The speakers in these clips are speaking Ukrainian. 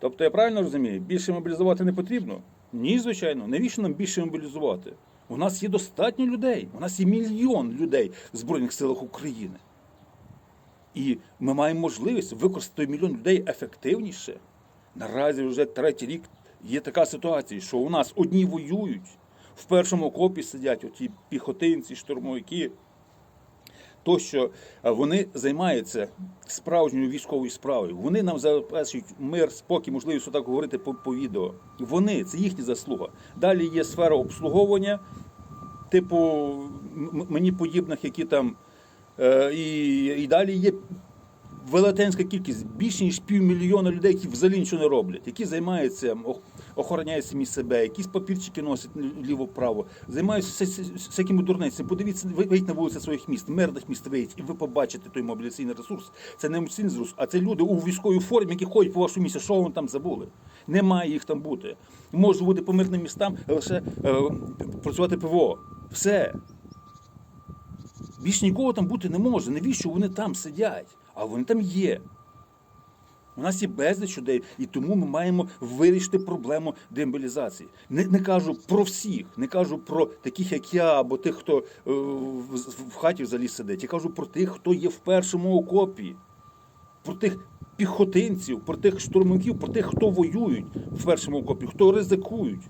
Тобто я правильно розумію, більше мобілізувати не потрібно? Ні, звичайно. Навіщо нам більше мобілізувати? У нас є достатньо людей. У нас є мільйон людей в Збройних силах України. І ми маємо можливість використати мільйон людей ефективніше. Наразі вже третій рік є така ситуація, що у нас одні воюють, в першому окопі сидять оті піхотинці, штурмовики. Тощо а вони займаються справжньою військовою справою. Вони нам забезпечують мир, спокій, можливість отак говорити по, по відео. Вони це їхня заслуга. Далі є сфера обслуговування, типу мені подібних, які там е, і, і далі є велетенська кількість, більше ніж півмільйона людей, які взагалі нічого не роблять, які займаються, охороняють самі себе, якісь папірчики носять ліво-право, займаються вся- вся- всякими дурницями. Подивіться, ви- вийдіть на вулиці своїх міст, мирних міст вийдіть, і ви побачите той мобілізаційний ресурс. Це не емоційний ресурс, а це люди у військовій формі, які ходять по вашому місці. Що ви там забули? Немає їх там бути. Можуть бути по мирним містам лише е, працювати ПВО. Все. Більш нікого там бути не може. Навіщо вони там сидять? А вони там є. У нас є безліч людей, і тому ми маємо вирішити проблему демобілізації. Не, не кажу про всіх, не кажу про таких, як я, або тих, хто е, в, в хаті взагалі сидить. Я кажу про тих, хто є в першому окопі, про тих піхотинців, про тих штурмовиків, про тих, хто воюють в першому окопі, хто ризикують.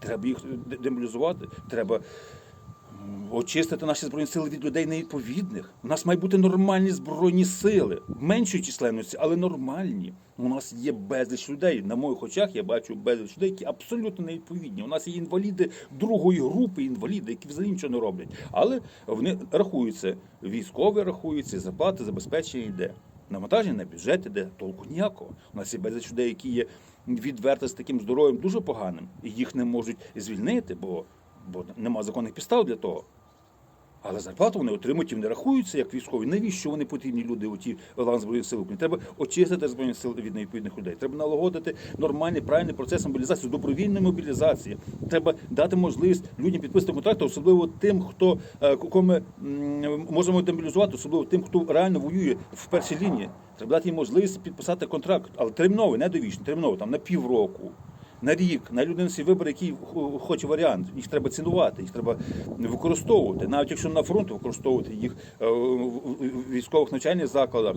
Треба їх де- демобілізувати, треба очистити наші збройні сили від людей невідповідних. У нас мають бути нормальні збройні сили, меншої численності, але нормальні. У нас є безліч людей. На моїх очах я бачу безліч людей, які абсолютно невідповідні. У нас є інваліди другої групи, інваліди, які взагалі нічого не роблять. Але вони рахуються. Військові рахуються, зарплати, забезпечення йде. Навантаження на бюджет іде, толку ніякого. У нас є безліч людей, які є відверто з таким здоров'ям дуже поганим, і їх не можуть звільнити, бо, бо нема законних підстав для того. Але зарплату вони отримують і вони рахуються як військові. Навіщо вони потрібні люди у лан збройних сил України? Треба очистити збройні сили від невідповідних людей. Треба налагодити нормальний правильний процес мобілізації, добровільної мобілізації. Треба дати можливість людям підписати контракти, особливо тим, хто е, кого ми можемо демобілізувати, особливо тим, хто реально воює в першій лінії. Треба дати їм можливість підписати контракт, але терміновий, не довічний, терміновий, там на півроку. На рік, на людину свій вибір, який хо- хоче варіант. Їх треба цінувати, їх треба використовувати. Навіть якщо на фронт використовувати їх е, в військових навчальних закладах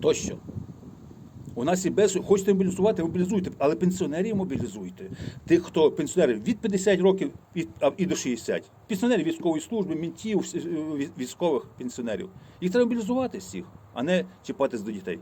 тощо. У нас і без хочете мобілізувати, мобілізуйте, але пенсіонерів мобілізуйте. Тих, хто пенсіонерів від 50 років і до 60. Пенсіонерів військової служби, мінтів, військових пенсіонерів. Їх треба мобілізувати всіх, а не чіпатись до дітей.